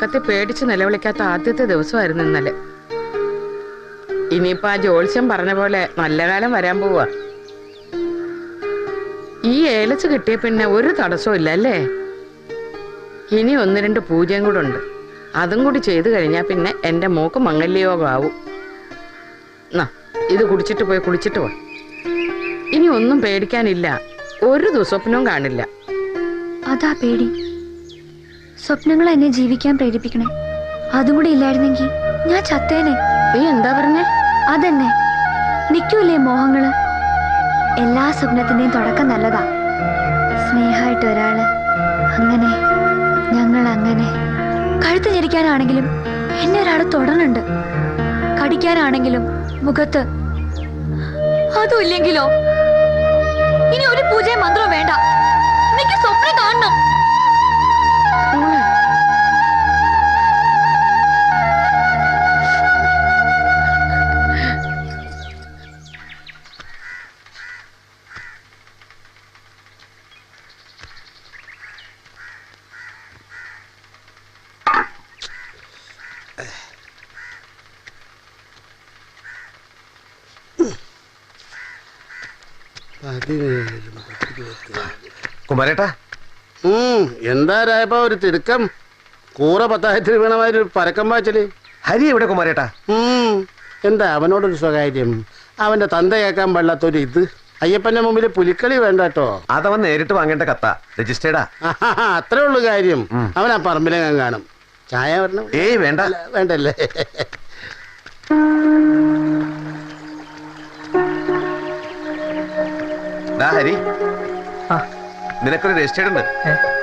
ഉറക്കത്തെ പേടിച്ച് നിലവിളിക്കാത്ത ആദ്യത്തെ ദിവസമായിരുന്നു ഇന്നലെ. ഇനിയിപ്പോ ആ ജോത്സ്യം പറഞ്ഞ പോലെ നല്ല കാലം വരാൻ പോവാ. ഈ ഏലച്ച് കിട്ടിയ പിന്നെ ഒരു തടസ്സവും ഇല്ല അല്ലേ? ഇനി ഒന്ന് രണ്ട് പൂജയും കൂടെ ഉണ്ട്. അതും കൂടി ചെയ്തു കഴിഞ്ഞാൽ പിന്നെ എന്റെ മോക്ക് മംഗല്യയോഗമാവും നാ ഇത് കുടിച്ചിട്ട് പോയി കുളിച്ചിട്ട് പോ ഇനി ഒന്നും പേടിക്കാനില്ല. ഒരു ദുസ്വപ്നവും കാണില്ല. അതാ പേടി. സ്വപ്നങ്ങൾ എന്നെ ജീവിക്കാൻ പ്രേരിപ്പിക്കണേ. അതും കൂടി ഇല്ലായിരുന്നെങ്കിൽ ഞാൻ ചത്തേനെ. നീ എന്താ പറഞ്ഞേ? അതന്നെ. നിൽക്കൂലേ മോഹങ്ങൾ? എല്ലാ സ്വപ്നത്തിന്റെയും തുടക്കം നല്ലതാ. സ്നേഹമായിട്ട് ഒരാൾ. അങ്ങനെ ഞങ്ങൾ അങ്ങനെ കഴുത്ത് ഞെരിക്കാനാണെങ്കിലും എന്നെ ഒരാൾ തുടരുന്നുണ്ട് കടിക്കാനാണെങ്കിലും മുഖത്ത്. അതും ഇല്ലെങ്കിലോ ഇനി ഒരു പൂജയും മന്ത്രവും വേണ്ട. എനിക്ക് സ്വപ്നം കാണണം. കുമാരേട്ടാ. ഉം, എന്താ രായപ്പ ഒരു തിടുക്കം? കൂറ പത്തായത്തിന് വീണമാതിരി ഒരു പരക്കം വാച്ചൽ ഹരി എവിടെ കുമാരേട്ടാ? എന്താ അവനോടൊരു സ്വകാര്യം? അവന്റെ തന്ത കേൾക്കാൻ പാടില്ലാത്തൊരു ഇത്. അയ്യപ്പന്റെ മുമ്പിൽ പുലിക്കളി വേണ്ട കേട്ടോ. അതവൻ നേരിട്ട് വാങ്ങേണ്ട കത്ത. രജിസ്റ്റേഡാ അത്രേ ഉള്ളു കാര്യം. അവൻ ആ പറമ്പിലെങ്ങാൻ കാണും. ചായ വരണം. ഏയ് വേണ്ട. വേണ്ടല്ലേ? ഹരി. നിനക്കൊരു രജിസ്റ്റേഡ് ഉണ്ട്.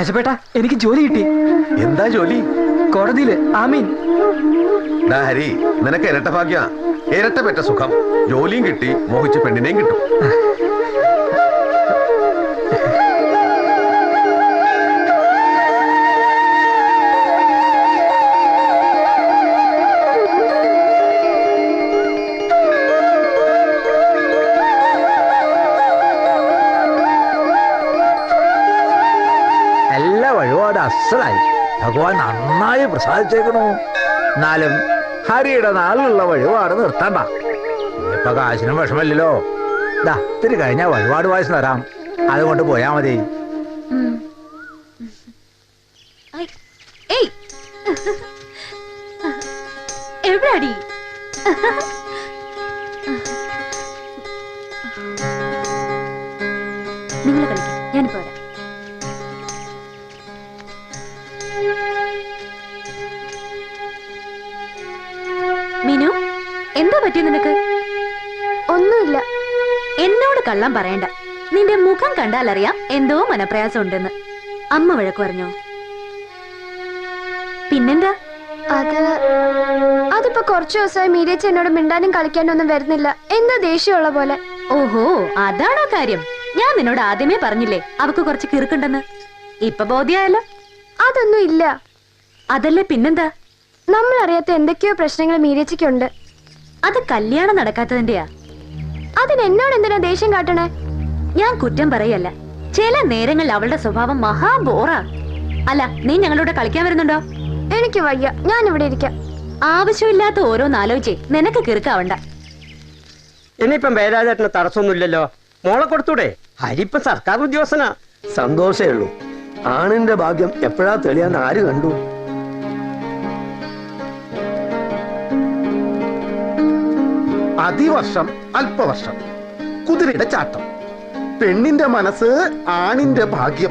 രാജപേട്ട എനിക്ക് ജോലി കിട്ടി. എന്താ ജോലി? കോടതിയിൽ. ആമീൻ. ഡാ ഹരി നിനക്ക് ഇരട്ട ഭാഗ്യ ഇരട്ട പെറ്റ സുഖം. ജോലിയും കിട്ടി മോഹിച്ച പെണ്ണിനെയും കിട്ടും. അസലായി ഭഗവാൻ നന്നായി പ്രസാദിച്ചേക്കണു എന്നാലും ഹരിയുടെ നാളിലുള്ള വഴിപാട് നിർത്തണ്ട. ഇപ്പൊ കാശിനും വിഷമല്ലല്ലോ ദാ ഇത്തിരി കഴിഞ്ഞാൽ വഴിപാട് വായിച്ചു തരാം. അതുകൊണ്ട് പോയാ മതി. എവിടാടി? നിങ്ങൾ കളിക്കും. ഞാനിപ്പോ വരാം. പറ്റിയ നിനക്ക്? ഒന്നുമില്ല. എന്നോട് കള്ളം പറയണ്ട. നിന്റെ മുഖം കണ്ടാൽ അറിയാം എന്തോ മനപ്രയാസം ഉണ്ടെന്ന് അമ്മ വഴക്ക് പറഞ്ഞോ? പിന്നെന്താ? അത് അതിപ്പോ കുറച്ചു ദിവസമായി മീരേച്ച എന്നോട് മിണ്ടാനും കളിക്കാനും ഒന്നും വരുന്നില്ല. എന്താ ദേഷ്യമുള്ള പോലെ? ഓഹോ അതാണോ കാര്യം. ഞാൻ നിന്നോട് ആദ്യമേ പറഞ്ഞില്ലേ അവക്ക് കുറച്ച് കിറുക്കുണ്ടെന്ന്. ഇപ്പൊ ബോധ്യായല്ലോ. അതൊന്നും ഇല്ല. അതല്ലേ പിന്നെന്താ? നമ്മൾ അറിയാത്ത എന്തൊക്കെയോ പ്രശ്നങ്ങൾ മീരേച്ചിക്കുണ്ട് അത് കല്യാണം നടക്കാത്തതിന്റെയാ. അതിനെന്നോട് എന്തിനാ ദേഷ്യം കാട്ടണേ? ഞാൻ കുറ്റം പറയല്ല. ചില നേരങ്ങളിൽ അവളുടെ സ്വഭാവം മഹാ ബോറാ. അല്ല നീ ഞങ്ങളോട് കളിക്കാൻ വരുന്നുണ്ടോ? എനിക്ക് വയ്യ. ഞാൻ ഇവിടെ ഇരിക്കാം. ആവശ്യമില്ലാത്ത ഓരോന്നാലോചിച്ച് നിനക്ക് കിറുക്കാവണ്ട. ഇനിയിപ്പം വേദാചേട്ടന് തടസ്സമൊന്നുമില്ലല്ലോ. മോളെ കൊടുത്തൂടെ? ഹരിപ്പ സർക്കാർ ഉദ്യോഗസ്ഥനാ. സന്തോഷേ ഉള്ളൂ. ആണിന്റെ ഭാഗ്യം എപ്പോഴാ തെളിയാൻ ആര് കണ്ടു? അതിവർഷം അല്പവർഷം. കുതിരയുടെ ചാട്ടം. പെണ്ണിന്റെ മനസ്സ് ആണിന്റെ ഭാഗ്യം.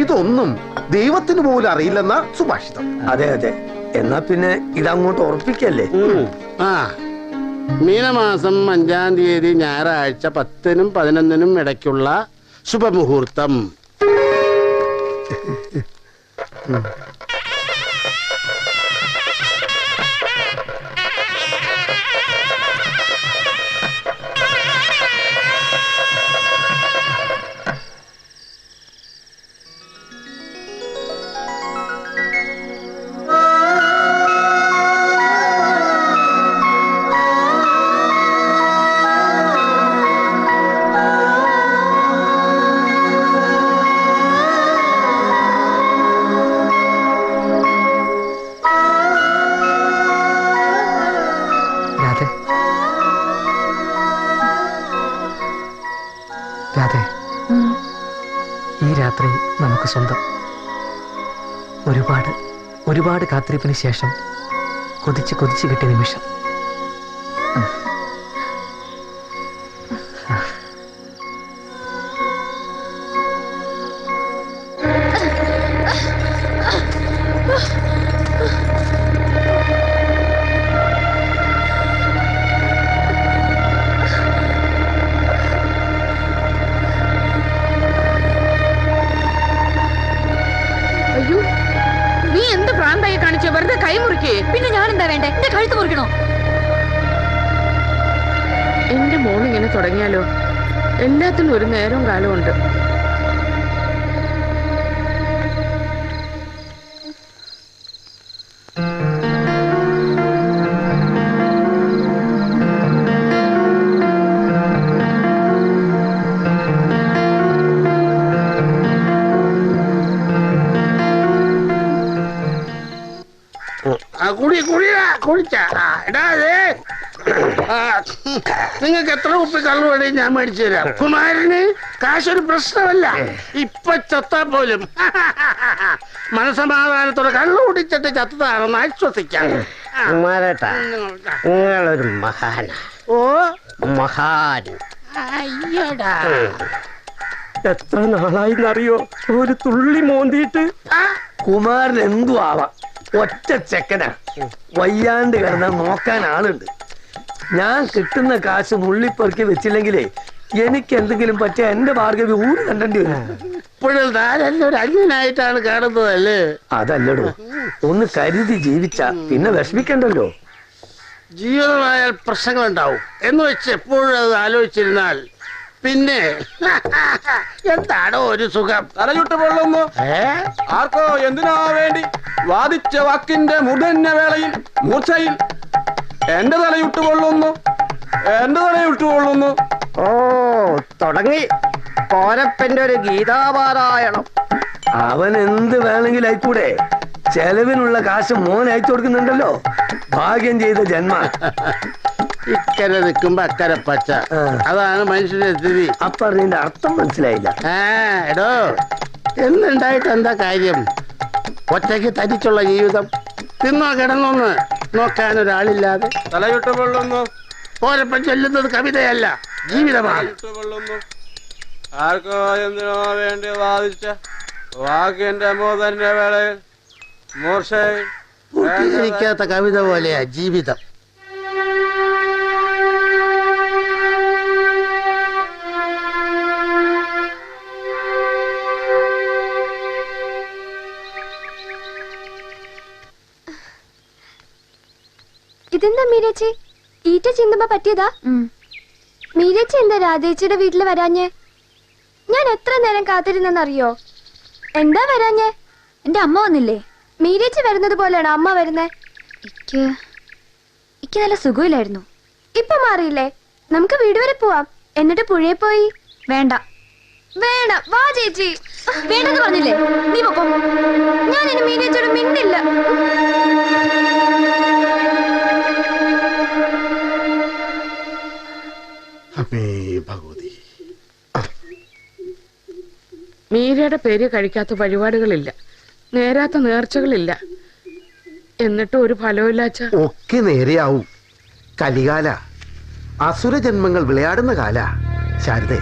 ഇതൊന്നും ദൈവത്തിന് പോലും അറിയില്ലെന്ന സുഭാഷിതം. അതെ അതെ. എന്നാ പിന്നെ ഇതങ്ങോട്ട് ഉറപ്പിക്കല്ലേ? ആ. മീനമാസം അഞ്ചാം തീയതി ഞായറാഴ്ച പത്തിനും പതിനൊന്നിനും ഇടയ്ക്കുള്ള ശുഭമുഹൂർത്തം. രാധേ ഈ രാത്രി നമുക്ക് സ്വന്തം. ഒരുപാട് ഒരുപാട് കാത്തിരിപ്പിന് ശേഷം കൊതിച്ച് കൊതിച്ച് കിട്ടിയ നിമിഷം. വെറുതെ കൈ മുറിക്കേ. പിന്നെ ഞാൻ എന്താ വേണ്ടേ? എന്റെ കഴുത്ത് മുറിക്കണോ? എന്റെ മോൾ ഇങ്ങനെ തുടങ്ങിയാലോ? എല്ലാത്തിനും ഒരു നേരവും കാലവും ഉണ്ട്. നിങ്ങൾക്ക് എത്ര കുപ്പി കള്ളു വേണേ ഞാൻ മേടിച്ചു തരാം. കുമാരന് കാശൊരു പ്രശ്നമല്ല. ഇപ്പൊ ചത്താ പോലും. മനസമാധാനത്തോടെ കള്ളു കുടിച്ചിട്ട് ചത്തതാണെന്ന് ആശ്വസിക്കാം. കുമാരേട്ടാ നിങ്ങളൊരു മഹാന. ഓ. മഹാൻ. അയ്യടാ. എത്ര നാളായിന്നറിയോ ഒരു തുള്ളി മോന്തിയിട്ട്. കുമാരൻ എന്തു ആവാം? ഒറ്റ ചെക്കനാ. വയ്യാണ്ട് കിടന്ന നോക്കാൻ ആളുണ്ട്. ഞാൻ കിട്ടുന്ന കാശ് നുള്ളിപ്പെറുക്കി വെച്ചില്ലെങ്കിലേ എനിക്ക് എന്തെങ്കിലും പറ്റിയ എന്റെ ഭാർഗവി ഊര് കണ്ടേണ്ടി വരും. ഇപ്പോഴും താനെല്ലാം ഒരു അന്യനായിട്ടാണ് കാണുന്നതല്ലേ? അതല്ലടോ. ഒന്ന് കരുതി ജീവിച്ച പിന്നെ വിഷമിക്കണ്ടല്ലോ. ജീവിതമായാൽ പ്രശ്നങ്ങളുണ്ടാവും. എന്ന് വെച്ച് എപ്പോഴും അത് ആലോചിച്ചിരുന്നാൽ പിന്നെ? എന്താണോ ഒരു സുഖം? തലചുട്ട് പൊള്ളുന്നു. ഏ? ആർക്കോ എന്തിനാ വേണ്ടി വാദിച്ച വാക്കിന്റെ മുടന്ന വേളയിൽ മൂർച്ചയിൽ എന്റെ തലയുട്ട് കൊള്ളുന്നു എന്റെ തലയുട്ട് കൊള്ളുന്നു ഓ തുടങ്ങി. കോരപ്പന്റെ ഒരു ഗീതാപാരായണം. അവൻ എന്ത് വേണമെങ്കിലും ആയിക്കൂടെ? ചെലവിനുള്ള കാശ് മോൻ അയച്ചു കൊടുക്കുന്നുണ്ടല്ലോ. ഭാഗ്യം ചെയ്ത ജന്മ. ഇക്കരെ നിൽക്കുമ്പോ അക്കരെ പച്ച. അതാണ് മനുഷ്യന്റെ സ്ഥിതി. അപ്പൊ അതിന്റെ അർത്ഥം മനസ്സിലായില്ല. ആ എടോ എന്നുണ്ടായിട്ട് എന്താ കാര്യം? ഒറ്റയ്ക്ക് തരിച്ചുള്ള ജീവിതം. തിന്നോ കിടന്നൊന്ന് നോക്കാൻ ഒരാളില്ലാതെ തലയുട്ട് പൊള്ളുന്നു ഓരപ്പം ചൊല്ലുന്നത് കവിതയല്ല ജീവിതമാണ്. ആർക്കോ എന്തിനോ വേണ്ടി വാദിച്ച വാക്കിന്റെ മൂതന്റെ വേളയിൽ? മൂർച്ചയിൽ കവിത പോലെയാ ജീവിതം. ഇതെന്താ മീരച്ചി ഈറ്റ ചിന്തുമ്പോ പറ്റിയതാ? മീരച്ചി എന്താ രാധേച്ചിയുടെ വീട്ടിൽ വരാഞ്ഞേ? ഞാൻ എത്ര നേരം കാത്തിരുന്നെന്നറിയോ? എന്താ വരാഞ്ഞേ? എന്റെ അമ്മ വന്നില്ലേ? മീരച്ചി വരുന്നത് പോലെയാണ് അമ്മ വരുന്നേ? എനിക്ക് നല്ല സുഖമില്ലായിരുന്നു. ഇപ്പൊ മാറിയില്ലേ? നമുക്ക് വീട് വരെ പോവാം. എന്നിട്ട് പുഴയെ പോയി? വേണ്ട. വേണം വാ ചേച്ചി. വേണ്ടെന്ന് പറഞ്ഞില്ലേ? നീ പോ ഞാൻ ഇനി മീരച്ചിയോട് മിണ്ടില്ല. ഭഗവതി. മീരയുടെ പേര് കഴിക്കാത്ത വഴിപാടുകളില്ല. നേരാത്ത നേർച്ചകളില്ല. എന്നിട്ടും ഒരു ഫലമില്ലാച്ച ഒക്കെ നേരെയാവും. കലികാല. അസുര ജന്മങ്ങൾ വിളയാടുന്ന കാല. ശാരദേ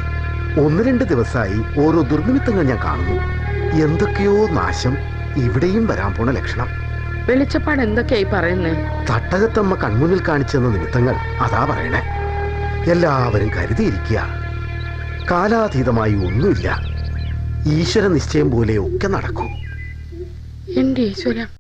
ഒന്ന് രണ്ട് ദിവസമായി ഓരോ ദുർനിമിത്തങ്ങൾ ഞാൻ കാണുന്നു. എന്തൊക്കെയോ നാശം ഇവിടെയും വരാൻ പോണ ലക്ഷണം. വെളിച്ചപ്പാട് എന്തൊക്കെയായി പറയുന്നേ? തട്ടകത്തമ്മ കൺമുന്നിൽ കാണിച്ചെന്ന നിമിത്തങ്ങൾ അതാ പറയണേ. എല്ലാവരും കരുതിയിരിക്കുക. കാലാതീതമായി ഒന്നുമില്ല. ഈശ്വര നിശ്ചയം പോലെ ഒക്കെ നടക്കും. എന്റെ ഈശ്വര.